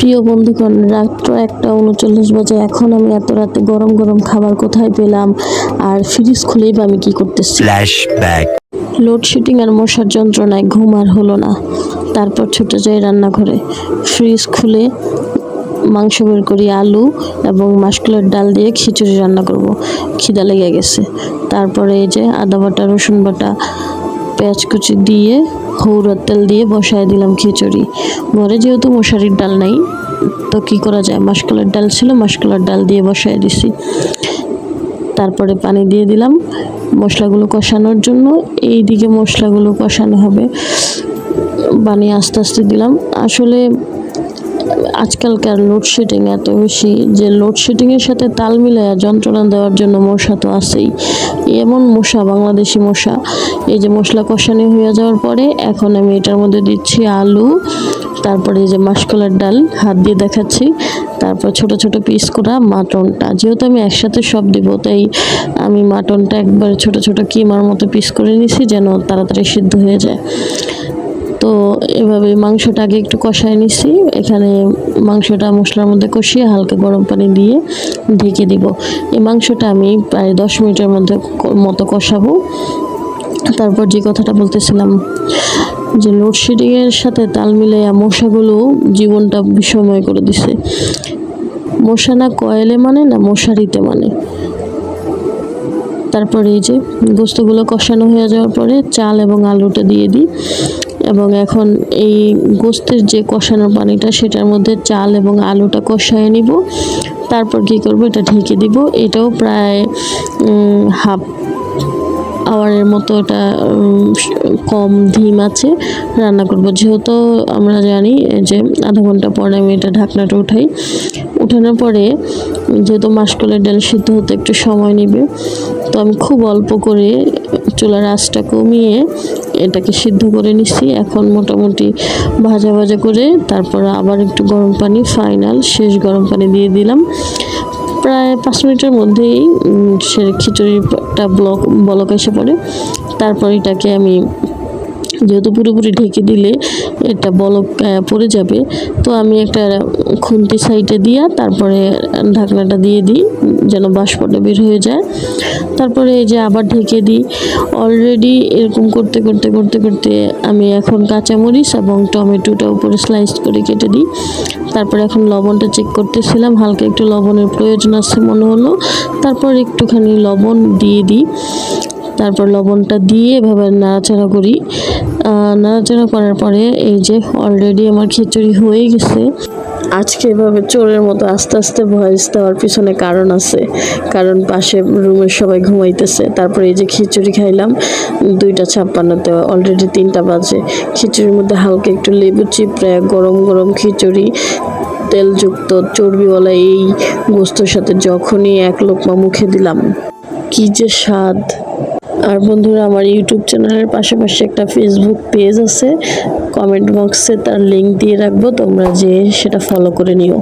প্রিয় বন্ধুগণ রাত্র একটা উনচল্লিশ বাজে। এখন আমি এত রাতে গরম গরম খাবার কোথায় পেলাম? আর ফ্রিজ খুলেই বা আমি কি করতেছি? লোডশেডিং আর মশার যন্ত্রণায় ঘুম আর হলো না। তারপর ছুটে যাই রান্নাঘরে। ফ্রিজ খুলে মাংস বের করি আলু এবং মাসকলার ডাল দিয়ে খিচুড়ি রান্না করব। খিদা লেগে গেছে। তারপরে এই যে আদা বাটা রসুন বাটা পেঁয়াজ কুচি দিয়ে হৌরার তেল দিয়ে বসায় দিলাম খিচুড়ি। ঘরে যেহেতু মশারির ডাল নাই, তো কি করা যায়? মাসকলার ডাল ছিল, মাসকলার ডাল দিয়ে বসায় দিছি। তারপরে পানি দিয়ে দিলাম মশলাগুলো কষানোর জন্য। এই দিকে মশলাগুলো কষানো হবে। পানি আস্তে আস্তে দিলাম। আসলে আজকালকার লোডশেডিং এত বেশি যে লোডশেডিংয়ের সাথে তাল মিলাইয়া যন্ত্রণা দেওয়ার জন্য মশা তো আছেই। এমন মশা, বাংলাদেশি মশা। এই যে মশলা কষানি হয়ে যাওয়ার পরে এখন আমি এটার মধ্যে দিচ্ছি আলু, তারপরে এই যে মাসকলার ডাল, হাত দিয়ে দেখাচ্ছি। তারপর ছোট ছোট পিস করা মাটনটা। যেহেতু আমি একসাথে সব দিব, তাই আমি মাটনটা একবারে ছোট ছোট কিমার মতো পিস করে নিছি যেন তাড়াতাড়ি সিদ্ধ হয়ে যায়। তো এভাবে মাংসটা আগে একটু কষায় নিছি। এখানে মাংসটা মশলার মধ্যে কষিয়ে হালকা গরম পানি দিয়ে ঢেকে দিব। এই মাংসটা আমি প্রায় দশ মিনিটের মধ্যে মতো কষাবো। তারপর যে কথাটা বলতেছিলাম যে লোডশেডিংয়ের সাথে তাল মিলাইয়া মশাগুলো জীবনটা বিষময় করে দিছে। মশা না কয়েলে মানে না মশারিতে মানে? তারপরে এই যে গোস্তগুলো কষানো হয়ে যাওয়ার পরে চাল এবং আলুটা দিয়ে দিই। এবং এখন এই গোস্তের যে কষানোর পানিটা, সেটার মধ্যে চাল এবং আলুটা কষায় নিব। তারপর কি করব, এটা ঢেকে দিব। এটাও প্রায় হাফ আওয়ারের মতো এটা কম ধিম আছে, রান্না করব। যেহেতু আমরা জানি যে আধা ঘণ্টা পরে আমি এটা ঢাকনাটা উঠাই। উঠানোর পরে যেহেতু মাসকলের ডাল সিদ্ধ হতে একটু সময় নেবে, তো আমি খুব অল্প করে চুলার আঁচটা কমিয়ে এটাকে সিদ্ধ করে নিছি। এখন মোটামুটি ভাজা ভাজা করে তারপর আবার একটু গরম পানি ফাইনাল শেষ গরম পানি দিয়ে দিলাম। প্রায় পাঁচ মিনিটের মধ্যেই সে খিচুড়িটা ব্লক বলক এসে পড়ে। তারপর এটাকে আমি যেহেতু পুরোপুরি ঢেকে দিলে এটা বলক পড়ে যাবে। তো আমি একটা খুন্তি সাইডে দিয়া তারপরে ঢাকনাটা দিয়ে দিই, যেন বাষ্পটা বের হয়ে যায়। তারপরে এই যে আবার ঢেকে দিই। অলরেডি এরকম করতে করতে করতে করতে আমি এখন কাঁচামরিচ এবং টমেটোটা উপরে স্লাইস করে কেটে দিই। তারপরে এখন লবণটা চেক করতেছিলাম, হালকা একটু লবণের প্রয়োজন আছে মনে হলো। তারপর একটুখানি লবণ দিয়ে দিই। তারপর লবণটা দিয়ে এভাবে নাড়াচাড়া করি। নাড়াচাড়া করার পরে এই যে অলরেডি আমার খিচুড়ি হয়ে গেছে। আজকে এভাবে চোরের মতো আস্তে আস্তে ভয়েস দেওয়ার পিছনে কারণ আছে। কারণ পাশে রুমের সবাই ঘুমাইতেছে। তারপরে এই যে খিচুড়ি খাইলাম, দুইটা ছাপ্পান্নতে অলরেডি তিনটা বাজে। খিচুড়ির মধ্যে হালকা একটু লেবু চিপড়ে, গরম গরম খিচুড়ি, তেলযুক্ত চর্বিওয়ালা এই গোস্তর সাথে যখনই এক লোকমা মুখে দিলাম। কি যে স্বাদ! আর বন্ধুরা, আমার ইউটিউব চ্যানেলের পাশাপাশি একটা ফেসবুক পেজ আছে। কমেন্ট বক্সে তার লিঙ্ক দিয়ে রাখব, তোমরা যে সেটা ফলো করে নিও।